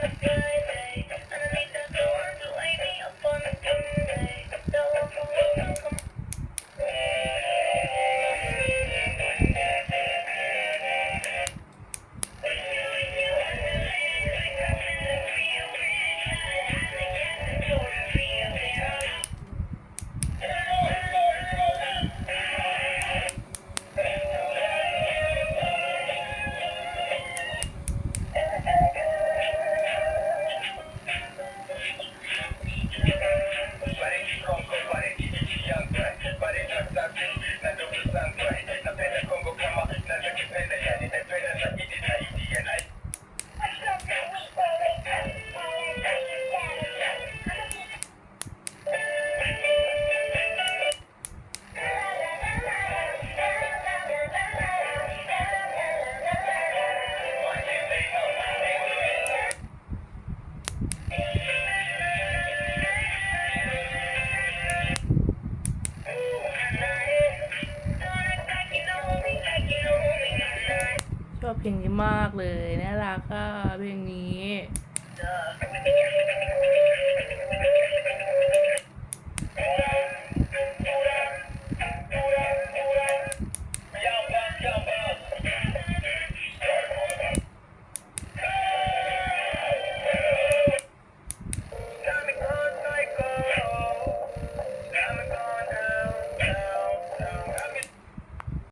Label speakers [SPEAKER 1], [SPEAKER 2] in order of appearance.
[SPEAKER 1] Thank you. เพลงนี้มากเลยน่ารักอะเพลงนี้